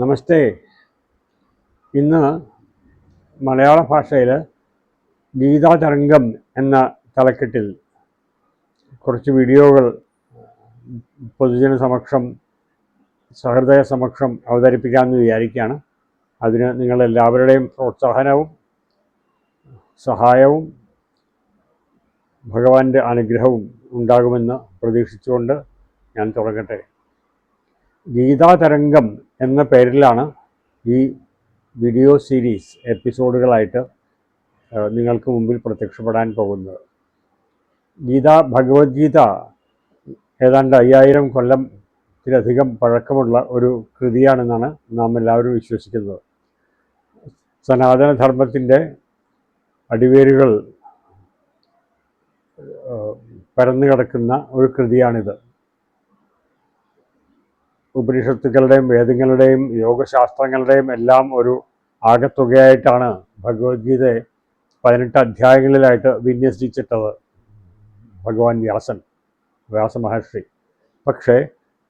നമസ്തേ. ഇന്ന് മലയാള ഭാഷയിൽ ഗീതാതരംഗം എന്ന തലക്കെട്ടിൽ കുറച്ച് വീഡിയോകൾ പൊതുജന സമക്ഷം സഹൃദയ സമക്ഷം അവതരിപ്പിക്കാമെന്ന് വിചാരിക്കുകയാണ്. അതിന് നിങ്ങളെല്ലാവരുടെയും പ്രോത്സാഹനവും സഹായവും ഭഗവാന്റെ അനുഗ്രഹവും ഉണ്ടാകുമെന്ന് പ്രതീക്ഷിച്ചുകൊണ്ട് ഞാൻ തുടങ്ങട്ടെ. ഗീതാതരംഗം എന്ന പേരിലാണ് ഈ വീഡിയോ സീരീസ് എപ്പിസോഡുകളായിട്ട് നിങ്ങൾക്ക് മുമ്പിൽ പ്രത്യക്ഷപ്പെടാൻ പോകുന്നത്. ഗീത ഭഗവത്ഗീത ഏതാണ്ട് അയ്യായിരം കൊല്ലത്തിലധികം പഴക്കമുള്ള ഒരു കൃതിയാണെന്നാണ് നാം എല്ലാവരും വിശ്വസിക്കുന്നത്. സനാതനധർമ്മത്തിന്റെ അടിവേരുകൾ പരന്നു കിടക്കുന്ന ഒരു കൃതിയാണിത്. ഉപനിഷത്തുക്കളുടെയും വേദങ്ങളുടെയും യോഗശാസ്ത്രങ്ങളുടെയും എല്ലാം ഒരു ആകത്തുകയായിട്ടാണ് ഭഗവത്ഗീതയെ പതിനെട്ട് അധ്യായങ്ങളിലായിട്ട് വിന്യസിച്ചിട്ടത് ഭഗവാൻ വ്യാസൻ വ്യാസമഹർഷി. പക്ഷേ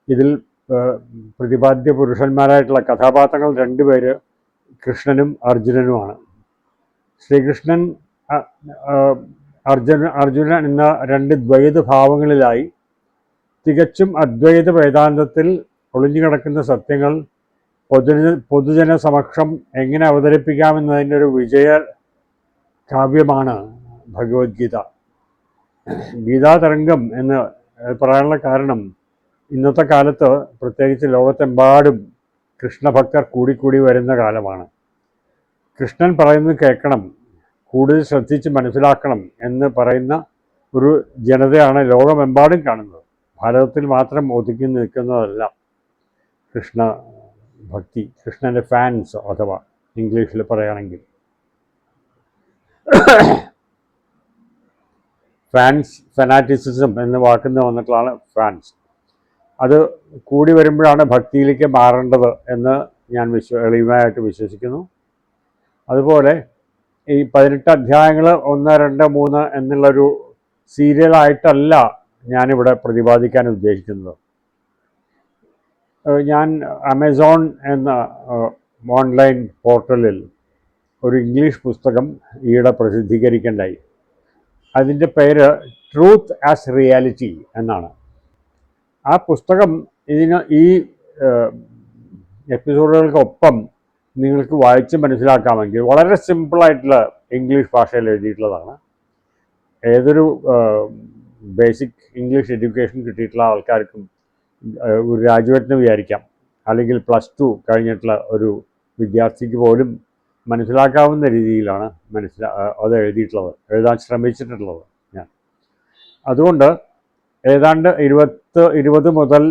ഇതിൽ പ്രതിപാദ്യ പുരുഷന്മാരായിട്ടുള്ള കഥാപാത്രങ്ങൾ രണ്ടുപേര് കൃഷ്ണനും അർജുനനുമാണ്. ശ്രീകൃഷ്ണൻ അർജുന അർജുനൻ എന്ന രണ്ട് ദ്വൈത ഭാവങ്ങളിലായി തികച്ചും അദ്വൈത വേദാന്തത്തിൽ ഒളിഞ്ഞു കിടക്കുന്ന സത്യങ്ങൾ പൊതുജന പൊതുജന സമക്ഷം എങ്ങനെ അവതരിപ്പിക്കാമെന്നതിന്റെ ഒരു വിജയ കാവ്യമാണ് ഭഗവത്ഗീത. ഗീതാതരംഗം എന്ന് പറയാനുള്ള കാരണം ഇന്നത്തെ കാലത്ത് പ്രത്യേകിച്ച് ലോകത്തെമ്പാടും കൃഷ്ണഭക്തർ കൂടിക്കൂടി വരുന്ന കാലമാണ്. കൃഷ്ണൻ പറയുന്നത് കേൾക്കണം കൂടുതൽ ശ്രദ്ധിച്ച് മനസ്സിലാക്കണം എന്ന് പറയുന്ന ഒരു ജനതയാണ് ലോകമെമ്പാടും കാണുന്നത്. ഭാരതത്തിൽ മാത്രം ഒതുക്കി നിൽക്കുന്നതല്ല. കൃഷ്ണ ഭക്തി കൃഷ്ണന്റെ ഫാൻസ് അഥവാ ഇംഗ്ലീഷിൽ പറയുകയാണെങ്കിൽ. ഫാൻസ് ഫെനാറ്റിസിസം എന്ന വാക്കിൽ നിന്ന് വന്നിട്ടുള്ളതാണ് ഫാൻസ് അത് കൂടി വരുമ്പോഴാണ് ഭക്തിയിലേക്ക് മാറേണ്ടത് എന്ന് ഞാൻ വിശ്വ എളിമയായിട്ട് വിശ്വസിക്കുന്നു. അതുപോലെ ഈ പതിനെട്ട് അധ്യായങ്ങൾ ഒന്ന് രണ്ട് മൂന്ന് എന്നുള്ളൊരു സീരിയലായിട്ടല്ല ഞാനിവിടെ പ്രതിപാദിക്കാൻ ഉദ്ദേശിക്കുന്നത്. ഞാൻ ആമസോൺ എന്ന ഓൺലൈൻ പോർട്ടലിൽ ഒരു ഇംഗ്ലീഷ് പുസ്തകം ഈയിടെ പ്രസിദ്ധീകരിക്കേണ്ടായി. അതിന്റെ പേര് ട്രൂത്ത് ആസ് റിയാലിറ്റി എന്നാണ്. ആ പുസ്തകം ഇതിന് ഈ എപ്പിസോഡുകൾക്കൊപ്പം നിങ്ങൾക്ക് വായിച്ച് മനസ്സിലാക്കാമെങ്കിൽ വളരെ സിമ്പിളായിട്ടുള്ള ഇംഗ്ലീഷ് ഭാഷയിൽ എഴുതിയിട്ടുള്ളതാണ്. ഏതൊരു ബേസിക് ഇംഗ്ലീഷ് എഡ്യൂക്കേഷൻ കിട്ടിയിട്ടുള്ള ആൾക്കാർക്കും ഒരു രാജുവേട്ടിന് വിചാരിക്കാം. അല്ലെങ്കിൽ പ്ലസ് ടു കഴിഞ്ഞിട്ടുള്ള ഒരു വിദ്യാർത്ഥിക്ക് പോലും മനസ്സിലാക്കാവുന്ന രീതിയിലാണ് മനസ്സിലാ അത് എഴുതിയിട്ടുള്ളത്. എഴുതാൻ ശ്രമിച്ചിട്ടുള്ളത് ഞാൻ. അതുകൊണ്ട് ഏതാണ്ട് ഇരുപത്ത് ഇരുപത് മുതൽ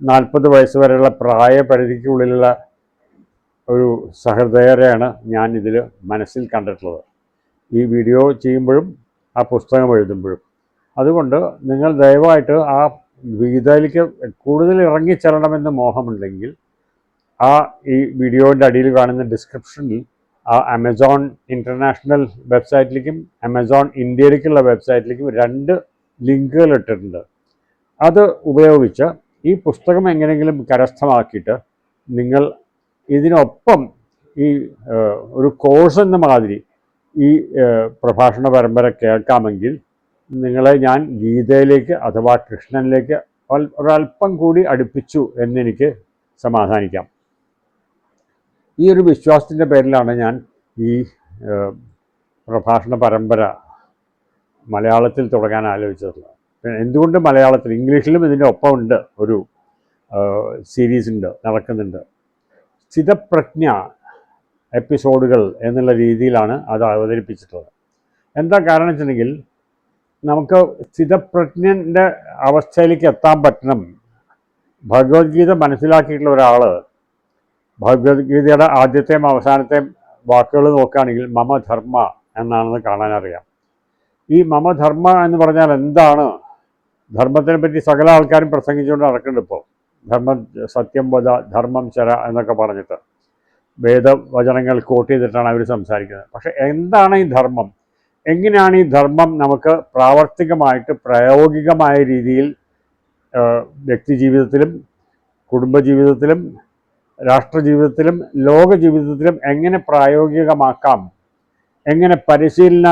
നാൽപ്പത് വയസ്സ് വരെയുള്ള പ്രായപരിധിക്കുള്ളിലുള്ള ഒരു സഹൃദയരെയാണ് ഞാൻ ഇതിൽ മനസ്സിൽ കണ്ടിട്ടുള്ളത്. ഈ വീഡിയോ ചെയ്യുമ്പോഴും ആ പുസ്തകം എഴുതുമ്പോഴും. അതുകൊണ്ട് നിങ്ങൾ ദയവായിട്ട് ആ ഗീതയിലേക്ക് കൂടുതൽ ഇറങ്ങിച്ചെല്ലണമെന്ന് മോഹമുണ്ടെങ്കിൽ ആ ഈ വീഡിയോന്റെ അടിയിൽ കാണുന്ന ഡിസ്ക്രിപ്ഷനിൽ ആ ആമസോൺ ഇന്റർനാഷണൽ വെബ്സൈറ്റിലേക്കും ആമസോൺ ഇന്ത്യയിലേക്കുള്ള വെബ്സൈറ്റിലേക്കും രണ്ട് ലിങ്കുകൾ ഇട്ടിട്ടുണ്ട്. അത് ഉപയോഗിച്ച് ഈ പുസ്തകം എങ്ങനെയെങ്കിലും കരസ്ഥമാക്കിയിട്ട് നിങ്ങൾ ഇതിനൊപ്പം ഈ ഒരു കോഴ്സ് എന്ന മാതിരി ഈ പ്രഭാഷണ പരമ്പര കേൾക്കാമെങ്കിൽ നിങ്ങളെ ഞാൻ ഗീതയിലേക്ക് അഥവാ കൃഷ്ണനിലേക്ക് ഒരൽപ്പം കൂടി അടുപ്പിച്ചു എന്നെനിക്ക് സമാധാനിക്കാം. ഈ ഒരു വിശ്വാസത്തിന്റെ പേരിലാണ് ഞാൻ ഈ പ്രഭാഷണ പരമ്പര മലയാളത്തിൽ തുടങ്ങാൻ ആലോചിച്ചിട്ടുള്ളത്. എന്തുകൊണ്ട് മലയാളത്തിൽ ഇംഗ്ലീഷിലും ഇതിന്റെ ഒപ്പമുണ്ട് ഒരു സീരീസ് ഉണ്ട് നടക്കുന്നുണ്ട്. സ്ഥിതപ്രജ്ഞ എപ്പിസോഡുകൾ എന്നുള്ള രീതിയിലാണ് അത് അവതരിപ്പിച്ചിട്ടുള്ളത്. എന്താ കാരണം വെച്ചിട്ടുണ്ടെങ്കിൽ നമുക്ക് സ്ഥിതപ്രജ്ഞന്റെ അവസ്ഥയിലേക്ക് എത്താൻ പറ്റണം. ഭഗവത്ഗീത മനസ്സിലാക്കിയിട്ടുള്ള ഒരാൾ ഭഗവത്ഗീതയുടെ ആദ്യത്തെയും അവസാനത്തെയും വാക്കുകൾ നോക്കുകയാണെങ്കിൽ മമധർമ്മ എന്നാണെന്ന് കാണാനറിയാം. ഈ മമധർമ്മ എന്ന് പറഞ്ഞാൽ എന്താണ്? ധർമ്മത്തിനെ പറ്റി സകല ആൾക്കാരും പ്രസംഗിച്ചുകൊണ്ട് നടക്കുന്നുണ്ട് ഇപ്പോൾ. ധർമ്മം സത്യം വധ ധർമ്മം ചര എന്നൊക്കെ പറഞ്ഞിട്ട്. വേദവചനങ്ങൾ കോട്ട് ചെയ്തിട്ടാണ് അവർ സംസാരിക്കുന്നത്. പക്ഷെ എന്താണ് ഈ ധർമ്മം? എങ്ങനെയാണ് ഈ ധർമ്മം നമുക്ക് പ്രാവർത്തികമായിട്ട് പ്രായോഗികമായ രീതിയിൽ വ്യക്തി വ്യക്തിജീവിതത്തിലും കുടുംബജീവിതത്തിലും രാഷ്ട്രജീവിതത്തിലും ലോക ജീവിതത്തിലും എങ്ങനെ പ്രായോഗികമാക്കാം? എങ്ങനെ പരിശീലന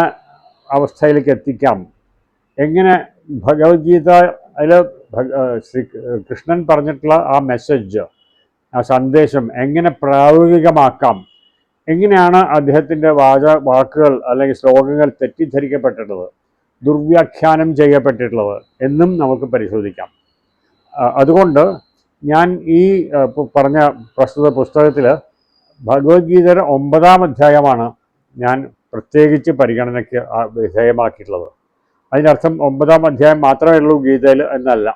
അവസ്ഥയിലേക്ക് എത്തിക്കാം? എങ്ങനെ ഭഗവത്ഗീത അതിൽ ശ്രീ കൃഷ്ണൻ പറഞ്ഞിട്ടുള്ള ആ മെസ്സേജ് ആ സന്ദേശം എങ്ങനെ പ്രായോഗികമാക്കാം? എങ്ങനെയാണ് അദ്ദേഹത്തിന്റെ വാച വാക്കുകൾ അല്ലെങ്കിൽ ശ്ലോകങ്ങൾ തെറ്റിദ്ധരിക്കപ്പെട്ടിട്ടുള്ളത് ദുർവ്യാഖ്യാനം ചെയ്യപ്പെട്ടിട്ടുള്ളത് എന്നും നമുക്ക് പരിശോധിക്കാം. അതുകൊണ്ട് ഞാൻ ഈ പറഞ്ഞ പ്രസ്തുത പുസ്തകത്തിൽ ഭഗവത്ഗീതയുടെ ഒമ്പതാം അധ്യായമാണ് ഞാൻ പ്രത്യേകിച്ച് പരിഗണനയ്ക്ക് വിധേയമാക്കിയിട്ടുള്ളത്. അതിനർത്ഥം ഒമ്പതാം അധ്യായം മാത്രമേ ഉള്ളൂ ഗീതയിൽ എന്നല്ല.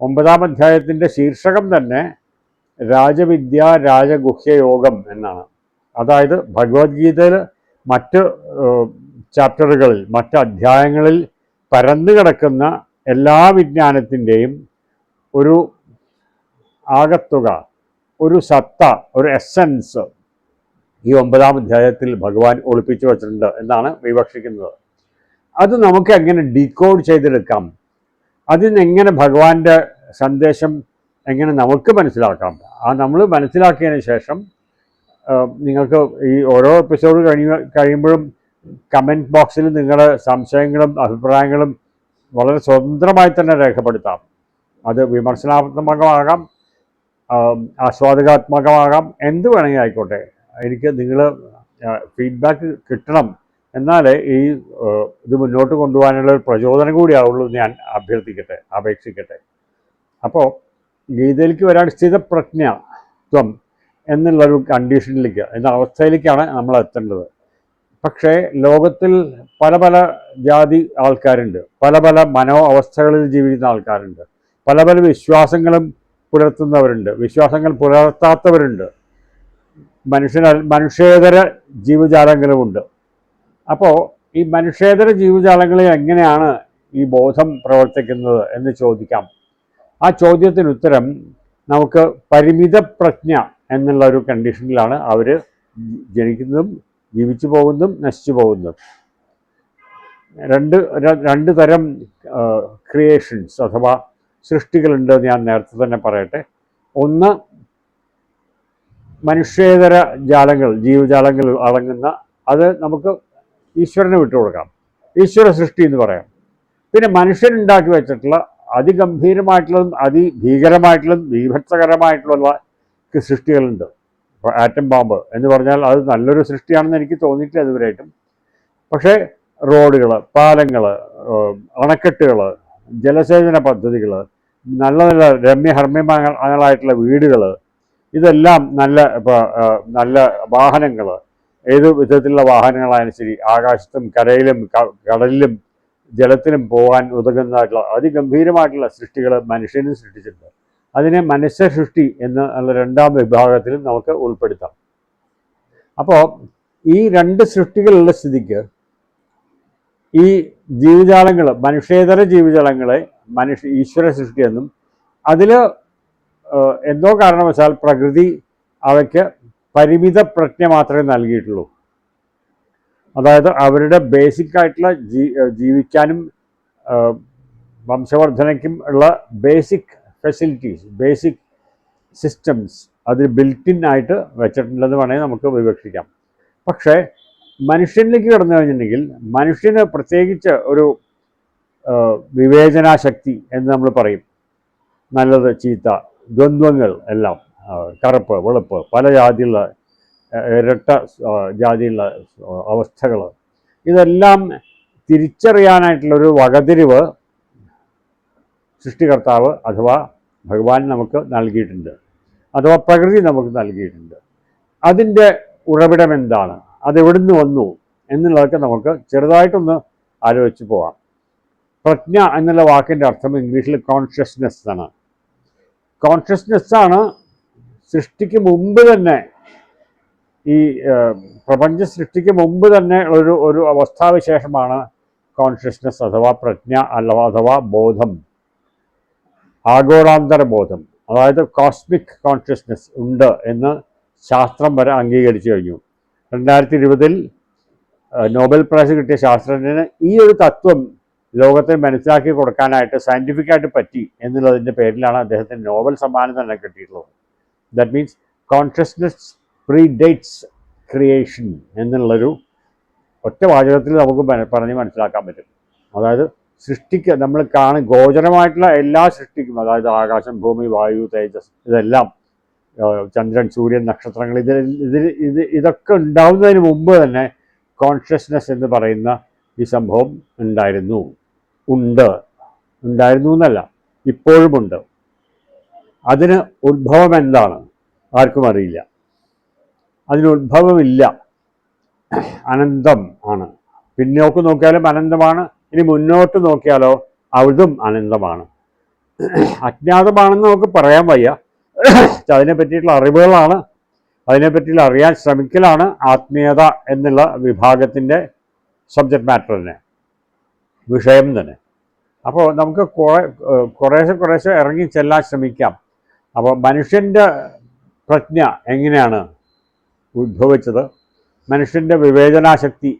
ഒമ്പതാം അധ്യായത്തിന്റെ ശീർഷകം തന്നെ രാജവിദ്യ രാജഗുഹ്യയോഗം എന്നാണ്. അതായത് ഭഗവത്ഗീതയിൽ മറ്റ് ചാപ്റ്ററുകളിൽ മറ്റ് അധ്യായങ്ങളിൽ പരന്നു കിടക്കുന്ന എല്ലാ വിജ്ഞാനത്തിന്റെയും ഒരു ആകത്തുക ഒരു സത്ത ഒരു എസൻസ് ഈ ഒമ്പതാം അധ്യായത്തിൽ ഭഗവാൻ ഒളിപ്പിച്ചു വച്ചിട്ടുണ്ട് എന്നാണ് വിവക്ഷിക്കുന്നത്. അത് നമുക്ക് എങ്ങനെ ഡീകോഡ് ചെയ്തെടുക്കാം? അതിനെങ്ങനെ ഭഗവാന്റെ സന്ദേശം എങ്ങനെ നമുക്ക് മനസ്സിലാക്കാം? ആ നമ്മൾ മനസ്സിലാക്കിയതിന് ശേഷം നിങ്ങൾക്ക് ഈ ഓരോ എപ്പിസോഡ് കഴിയുക കഴിയുമ്പോഴും കമന്റ് ബോക്സിൽ നിങ്ങളുടെ സംശയങ്ങളും അഭിപ്രായങ്ങളും വളരെ സ്വതന്ത്രമായി തന്നെ രേഖപ്പെടുത്താം. അത് വിമർശനാത്മകമാകാം ആസ്വാദകാത്മകമാകാം എന്ത് വേണമെങ്കിൽ ആയിക്കോട്ടെ. എനിക്ക് നിങ്ങൾ ഫീഡ്ബാക്ക് കിട്ടണം. എന്നാലേ ഈ ഇത് മുന്നോട്ട് കൊണ്ടുപോകാനുള്ള ഒരു പ്രചോദനം കൂടിയാവുള്ളൂ ഞാൻ അഭ്യർത്ഥിക്കട്ടെ അപേക്ഷിക്കട്ടെ. അപ്പോൾ ഗീതയിലേക്ക് വരാൻ സ്ഥിതപ്രജ്ഞത്വം എന്നുള്ളൊരു കണ്ടീഷനിലേക്ക് എന്ന അവസ്ഥയിലേക്കാണ് നമ്മൾ എത്തേണ്ടത്. പക്ഷേ ലോകത്തിൽ പല പല ജാതി ആൾക്കാരുണ്ട് പല പല മനോ അവസ്ഥകളിൽ ജീവിക്കുന്ന ആൾക്കാരുണ്ട് പല പല വിശ്വാസങ്ങളും പുലർത്തുന്നവരുണ്ട് വിശ്വാസങ്ങൾ പുലർത്താത്തവരുണ്ട് മനുഷ്യന മനുഷ്യേതര ജീവജാലങ്ങളുമുണ്ട്. അപ്പോൾ ഈ മനുഷ്യേതര ജീവജാലങ്ങളിൽ എങ്ങനെയാണ് ഈ ബോധം പ്രവർത്തിക്കുന്നത് എന്ന് ചോദിക്കാം. ആ ചോദ്യത്തിന് ഉത്തരം നമുക്ക് പരിമിത പ്രജ്ഞ എന്നുള്ള ഒരു കണ്ടീഷനിലാണ് അവർ ജനിക്കുന്നതും ജീവിച്ചു പോകുന്നതും നശിച്ചു പോകുന്നതും. രണ്ട് രണ്ട് തരം ക്രിയേഷൻസ് അഥവാ സൃഷ്ടികളുണ്ട് ഞാൻ നേരത്തെ തന്നെ പറയട്ടെ. ഒന്ന് മനുഷ്യേതര ജാലങ്ങൾ ജീവജാലങ്ങൾ അടങ്ങുന്ന അത് നമുക്ക് ഈശ്വരന് വിട്ടുകൊടുക്കാം ഈശ്വര സൃഷ്ടി എന്ന് പറയാം. പിന്നെ മനുഷ്യനുണ്ടാക്കി വെച്ചിട്ടുള്ള അതിഗംഭീരമായിട്ടുള്ളതും അതിഭീകരമായിട്ടുള്ളതും ബീഭത്സകരമായിട്ടുള്ള സൃഷ്ടികളുണ്ട്. ആറ്റം ബോംബ് എന്ന് പറഞ്ഞാൽ അത് നല്ലൊരു സൃഷ്ടിയാണെന്ന് എനിക്ക് തോന്നിയിട്ടില്ല ഇതുവരെയായിട്ടും. പക്ഷേ റോഡുകൾ പാലങ്ങൾ അണക്കെട്ടുകൾ ജലസേചന പദ്ധതികൾ നല്ല നല്ല രമ്യഹർമ്മ്യങ്ങളായിട്ടുള്ള വീടുകൾ ഇതെല്ലാം നല്ല നല്ല വാഹനങ്ങൾ ഏത് വിധത്തിലുള്ള വാഹനങ്ങളായാലും ശരി ആകാശത്തും കരയിലും കടലിലും ജലത്തിലും പോകാൻ ഉതകുന്നതായിട്ടുള്ള അതിഗംഭീരമായിട്ടുള്ള സൃഷ്ടികൾ മനുഷ്യനും സൃഷ്ടിച്ചിട്ടുണ്ട്. അതിനെ മനുഷ്യ സൃഷ്ടി എന്ന ഉള്ള രണ്ടാം വിഭാഗത്തിലും നമുക്ക് ഉൾപ്പെടുത്താം. അപ്പോൾ ഈ രണ്ട് സൃഷ്ടികളുള്ള സ്ഥിതിക്ക് ഈ ജീവജാലങ്ങൾ മനുഷ്യേതര ജീവജാലങ്ങളെ മനുഷ്യ ഈശ്വര സൃഷ്ടിയെന്നും അതിൽ എന്തോ കാരണവശാൽ പ്രകൃതി അവയ്ക്ക് പരിമിത പ്രജ്ഞ മാത്രമേ നൽകിയിട്ടുള്ളൂ. അതായത് അവരുടെ ബേസിക് ആയിട്ടുള്ള ജീവിക്കാനും വംശവർദ്ധനയ്ക്കും ഉള്ള ബേസിക് ഫെസിലിറ്റീസ് ബേസിക് സിസ്റ്റംസ് അത് ബിൽറ്റിൻ ആയിട്ട് വെച്ചിട്ടുണ്ടെന്ന് വേണമെങ്കിൽ നമുക്ക് വിവക്ഷിക്കാം. പക്ഷേ മനുഷ്യനിലേക്ക് കടന്നു കഴിഞ്ഞിട്ടുണ്ടെങ്കിൽ മനുഷ്യന് പ്രത്യേകിച്ച് ഒരു വിവേചനാശക്തി എന്ന് നമ്മൾ പറയും. നല്ലത് ചീത്ത ദ്വന്ദ്വങ്ങൾ എല്ലാം കറുപ്പ് വെളുപ്പ് പല ജാതിയുള്ള ഇരട്ട ജാതിയുള്ള അവസ്ഥകൾ. ഇതെല്ലാം തിരിച്ചറിയാനായിട്ടുള്ളൊരു വകതിരിവ് സൃഷ്ടികർത്താവ് അഥവാ ഭഗവാൻ നമുക്ക് നൽകിയിട്ടുണ്ട്. അഥവാ പ്രകൃതി നമുക്ക് നൽകിയിട്ടുണ്ട്. അതിന്റെ ഉറവിടം എന്താണ് അതെവിടുന്ന് വന്നു എന്നുള്ളതൊക്കെ നമുക്ക് ചെറുതായിട്ടൊന്ന് ആലോചിച്ച് പോവാം. പ്രജ്ഞ എന്നുള്ള വാക്കിന്റെ അർത്ഥം ഇംഗ്ലീഷിൽ കോൺഷ്യസ്നെസ് ആണ് കോൺഷ്യസ്നെസ് ആണ് സൃഷ്ടിക്ക് മുമ്പ് തന്നെ ഈ പ്രപഞ്ച സൃഷ്ടിക്ക് മുമ്പ് തന്നെ ഒരു ഒരു അവസ്ഥാവിശേഷമാണ് കോൺഷ്യസ്നെസ് അഥവാ പ്രജ്ഞ അല്ല അഥവാ ബോധം. ആഗോളാന്തര ബോധം അതായത് കോസ്മിക് കോൺഷ്യസ്നെസ് ഉണ്ട് എന്ന് ശാസ്ത്രം വരെ അംഗീകരിച്ചു കഴിഞ്ഞു. രണ്ടായിരത്തി ഇരുപതിൽ നോബൽ പ്രൈസ് കിട്ടിയ ശാസ്ത്രജ്ഞന് ഈ ഒരു തത്വം ലോകത്തെ മനസ്സിലാക്കി കൊടുക്കാനായിട്ട് സയന്റിഫിക്കായിട്ട് പറ്റി എന്നുള്ളതിന്റെ പേരിലാണ് അദ്ദേഹത്തിന് നോബൽ സമ്മാനം തന്നെ കിട്ടിയിട്ടുള്ളത്. That means consciousness predates creation എന്നുള്ളൊരു ഒറ്റ വാചകത്തിൽ നമുക്ക് പറഞ്ഞ് മനസ്സിലാക്കാൻ പറ്റും. അതായത് സൃഷ്ടിക്ക് നമ്മൾ കാണും ഗോചരമായിട്ടുള്ള എല്ലാ സൃഷ്ടിക്കും. അതായത് ആകാശം ഭൂമി വായു തേജസ് ഇതെല്ലാം ചന്ദ്രൻ സൂര്യൻ നക്ഷത്രങ്ങൾ ഇത് ഇതിൽ ഇത് ഇതൊക്കെ ഉണ്ടാവുന്നതിന് മുമ്പ് തന്നെ കോൺഷ്യസ്നെസ് എന്ന് പറയുന്ന ഈ സംഭവം ഉണ്ടായിരുന്നു. ഉണ്ട്. ഉണ്ടായിരുന്നു എന്നല്ല ഇപ്പോഴുമുണ്ട് അതിന് ഉത്ഭവം എന്താണ്? ആർക്കും അറിയില്ല. അതിന് ഉത്ഭവമില്ല. അനന്തം ആണ്. പിന്നോക്ക് നോക്കിയാലും അനന്തമാണ്. ഇനി മുന്നോട്ട് നോക്കിയാലോ അവിടും അനന്തമാണ് അജ്ഞാതമാണെന്ന് നമുക്ക് പറയാൻ വയ്യ. അതിനെ പറ്റിയിട്ടുള്ള അറിവുകളാണ്. അതിനെ പറ്റിയുള്ള അറിയാൻ ശ്രമിക്കലാണ് ആത്മീയത എന്നുള്ള വിഭാഗത്തിന്റെ സബ്ജക്റ്റ് മാറ്റർ തന്നെ. വിഷയം തന്നെ. അപ്പോൾ നമുക്ക് കുറേ കുറേശ്ശെ കുറേശ്ശെ ഇറങ്ങി ചെല്ലാൻ ശ്രമിക്കാം. അപ്പോൾ മനുഷ്യന്റെ പ്രജ്ഞ എങ്ങനെയാണ് ഉത്ഭവിച്ചത്? മനുഷ്യന്റെ വിവേചനാശക്തി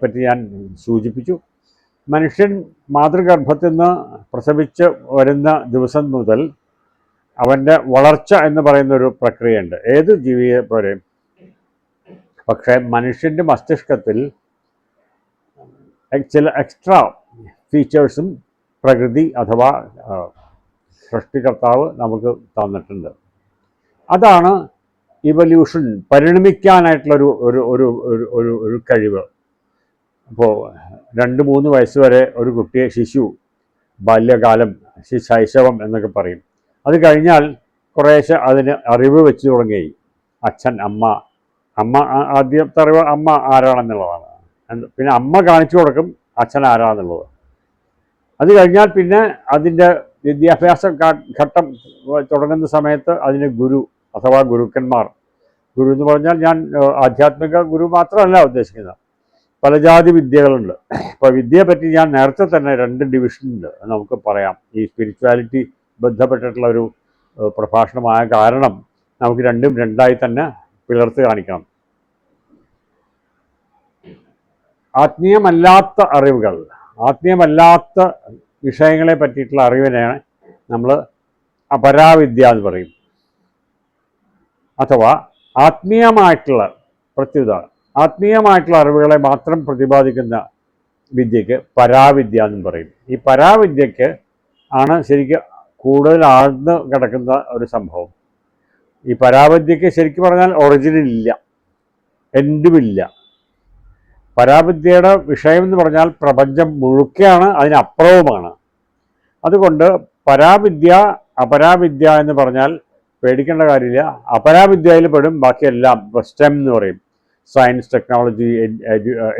പറ്റി ഞാൻ സൂചിപ്പിച്ചു. മനുഷ്യൻ മാതൃഗർഭത്തിൽ നിന്ന് പ്രസവിച്ച് വരുന്ന ദിവസം മുതൽ അവന്റെ വളർച്ച എന്ന് പറയുന്ന ഒരു പ്രക്രിയയുണ്ട്. ഏത് ജീവിയെ പോലെയും പക്ഷേ മനുഷ്യന്റെ മസ്തിഷ്കത്തിൽ ചില എക്സ്ട്രാ ഫീച്ചേഴ്സും പ്രകൃതി അഥവാ സൃഷ്ടികർത്താവ് നമുക്ക് തന്നിട്ടുണ്ട്. അതാണ് ഇവല്യൂഷൻ പരിണമിക്കാനായിട്ടുള്ളൊരു ഒരു ഒരു ഒരു ഒരു കഴിവ്. അപ്പോൾ രണ്ട് മൂന്ന് വയസ്സ് വരെ ഒരു കുട്ടിയെ ശിശു ബാല്യകാലം ശൈശവം എന്നൊക്കെ പറയും. അത് കഴിഞ്ഞാൽ കുറേശ്ശെ അതിന് അറിവ് വെച്ച് തുടങ്ങി അച്ഛൻ അമ്മ അമ്മ ആദ്യത്തെ അറിവ് അമ്മ ആരാണെന്നുള്ളതാണ്. പിന്നെ അമ്മ കാണിച്ചു കൊടുക്കും അച്ഛൻ ആരാണെന്നുള്ളത് അത് കഴിഞ്ഞാൽ പിന്നെ അതിന്റെ വിദ്യാഭ്യാസ ഘട്ടം തുടങ്ങുന്ന സമയത്ത് അതിന് ഗുരു അഥവാ ഗുരുക്കന്മാർ. ഗുരു എന്ന് പറഞ്ഞാൽ ഞാൻ ആധ്യാത്മിക ഗുരു മാത്രമല്ല ഉദ്ദേശിക്കുന്നത്. പല ജാതി വിദ്യകളുണ്ട്. ഇപ്പോൾ വിദ്യയെ പറ്റി ഞാൻ നേരത്തെ തന്നെ രണ്ട് ഡിവിഷൻ ഉണ്ട്. നമുക്ക് പറയാം. ഈ സ്പിരിച്വാലിറ്റി ബന്ധപ്പെട്ടിട്ടുള്ള ഒരു പ്രഭാഷണമായ കാരണം നമുക്ക് രണ്ടും രണ്ടായി തന്നെ പിളർത്ത് കാണിക്കണം. ആത്മീയമല്ലാത്ത അറിവുകൾ. ആത്മീയമല്ലാത്ത വിഷയങ്ങളെ പറ്റിയിട്ടുള്ള അറിവിനെയാണ് നമ്മൾ അപരാവിദ്യ എന്ന് പറയും. അഥവാ ആത്മീയമായിട്ടുള്ള പ്രത്യുത ആത്മീയമായിട്ടുള്ള അറിവുകളെ മാത്രം പ്രതിപാദിക്കുന്ന വിദ്യക്ക് പരാവിദ്യ എന്നും പറയും. ഈ പരാവിദ്യക്ക് ആണ് ശരിക്കും കൂടുതൽ ആഴ്ന്ന് കിടക്കുന്ന ഒരു സംഭവം. ഈ പരാവിദ്യക്ക് ശരിക്കും പറഞ്ഞാൽ ഒറിജിനൽ ഇല്ല. എൻഡുമില്ല പരാവിദ്യയുടെ വിഷയം എന്ന് പറഞ്ഞാൽ പ്രപഞ്ചം മുഴുക്കെയാണ് അതിനപ്പുറവുമാണ്. അതുകൊണ്ട് പരാവിദ്യ അപരാവിദ്യ എന്ന് പറഞ്ഞാൽ പേടിക്കേണ്ട കാര്യമില്ല. അപരാവിദ്യയിൽ പെടും ബാക്കിയെല്ലാം സ്റ്റെം എന്ന് പറയും. Science technology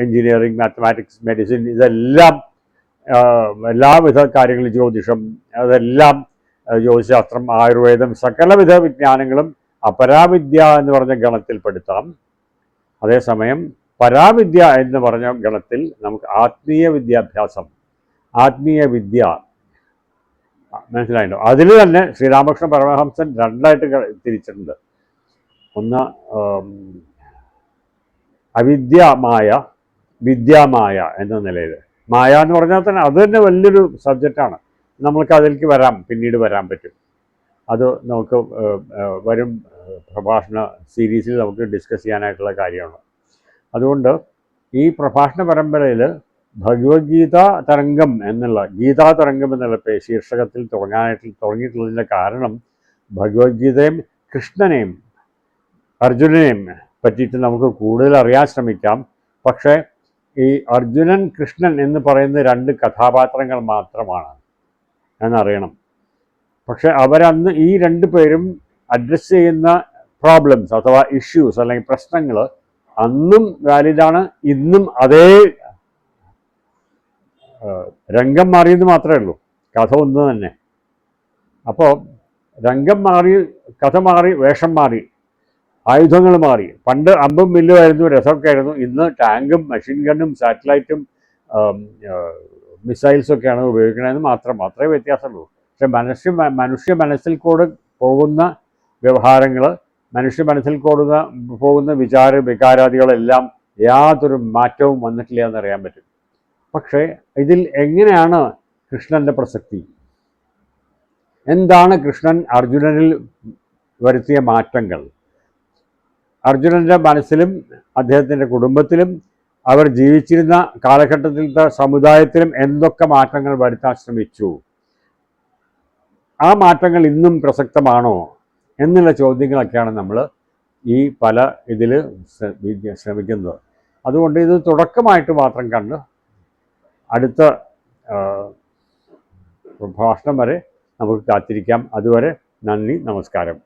engineering mathematics medicine ഇതെല്ലാം എല്ലാവിധ കാര്യങ്ങളും ജ്യോതിഷം അതെല്ലാം ജ്യോതിശാസ്ത്രം ആയുർവേദം സകലവിധ വിജ്ഞാനങ്ങളും അപരാവിദ്യ എന്ന് പറഞ്ഞ ഗണത്തിൽപ്പെടുത്താം അതേസമയം പരാവിദ്യ എന്ന് പറഞ്ഞ ഗണത്തിൽ നമുക്ക് ആത്മീയ വിദ്യാഭ്യാസം ആത്മീയ വിദ്യ മനസ്സിലായിട്ടോ അതിൽ തന്നെ ശ്രീരാമകൃഷ്ണ പരമഹംസൻ രണ്ടായിട്ട് തിരിച്ചിട്ടുണ്ട്. ഒന്ന് അവിദ്യമായ വിദ്യാമായ എന്ന നിലയിൽ. മായ എന്ന് പറഞ്ഞാൽ തന്നെ അത് തന്നെ വലിയൊരു സബ്ജക്റ്റാണ് നമ്മൾക്ക് അതിലേക്ക് വരാം പിന്നീട് വരാൻ പറ്റും. അത് നമുക്ക് വരും പ്രഭാഷണ സീരീസിൽ നമുക്ക് ഡിസ്കസ് ചെയ്യാനായിട്ടുള്ള കാര്യമാണ്. അതുകൊണ്ട് ഈ പ്രഭാഷണ പരമ്പരയിൽ ഭഗവത്ഗീത തരംഗം എന്നുള്ള ഗീതാ തരംഗം എന്നുള്ള ശീർഷകത്തിൽ തുടങ്ങാനായിട്ട് തുടങ്ങിയിട്ടുള്ളതിന്റെ കാരണം ഭഗവത്ഗീതയും കൃഷ്ണനെയും അർജുനനെയും പറ്റിയിട്ട് നമുക്ക് കൂടുതൽ അറിയാൻ ശ്രമിക്കാം. പക്ഷേ ഈ അർജുനൻ കൃഷ്ണൻ എന്ന് പറയുന്ന രണ്ട് കഥാപാത്രങ്ങൾ മാത്രമാണ്. എന്നറിയണം പക്ഷെ അവരന്ന് ഈ രണ്ട് പേരും അഡ്രസ്സ് ചെയ്യുന്ന പ്രോബ്ലംസ് അഥവാ ഇഷ്യൂസ് അല്ലെങ്കിൽ പ്രശ്നങ്ങൾ അന്നും വാലിഡാണ് ഇന്നും അതേ രംഗം മാറിയെന്ന് മാത്രമേ ഉള്ളൂ. കഥ ഒന്ന് തന്നെ. അപ്പോൾ രംഗം മാറി കഥ മാറി വേഷം മാറി. ആയുധങ്ങൾ മാറി. പണ്ട് അമ്പും മില്ലുമായിരുന്നു രസമൊക്കെ ആയിരുന്നു ഇന്ന് ടാങ്കും മെഷീൻ ഗണ്ണും സാറ്റലൈറ്റും മിസൈൽസൊക്കെയാണ് ഉപയോഗിക്കുന്നതെന്ന് മാത്രം മാത്രമേ വ്യത്യാസമുള്ളൂ. പക്ഷെ മനുഷ്യ മനുഷ്യ മനസ്സിൽ കൂടെ പോകുന്ന വ്യവഹാരങ്ങൾ മനുഷ്യ മനസ്സിൽ കൂടുന്ന പോകുന്ന വിചാര വികാരാദികളെല്ലാം യാതൊരു മാറ്റവും വന്നിട്ടില്ല എന്നറിയാൻ പറ്റും. പക്ഷേ ഇതിൽ എങ്ങനെയാണ് കൃഷ്ണന്റെ പ്രസക്തി? എന്താണ് കൃഷ്ണൻ അർജുനനിൽ വരുത്തിയ മാറ്റങ്ങൾ? അർജുനന്റെ മനസ്സിലും അദ്ദേഹത്തിന്റെ കുടുംബത്തിലും അവർ ജീവിച്ചിരുന്ന കാലഘട്ടത്തിലത്തെ സമുദായത്തിലും എന്തൊക്കെ മാറ്റങ്ങൾ വരുത്താൻ ശ്രമിച്ചു? ആ മാറ്റങ്ങൾ ഇന്നും പ്രസക്തമാണോ? എന്നുള്ള ചോദ്യങ്ങളൊക്കെയാണ് നമ്മൾ ഈ പല ഇതിൽ ശ്രമിക്കുന്നത്. അതുകൊണ്ട് ഇത് തുടക്കമായിട്ട് മാത്രം കണ്ട് അടുത്ത പ്രഭാഷണം വരെ നമുക്ക് കാത്തിരിക്കാം. അതുവരെ നന്ദി നമസ്കാരം.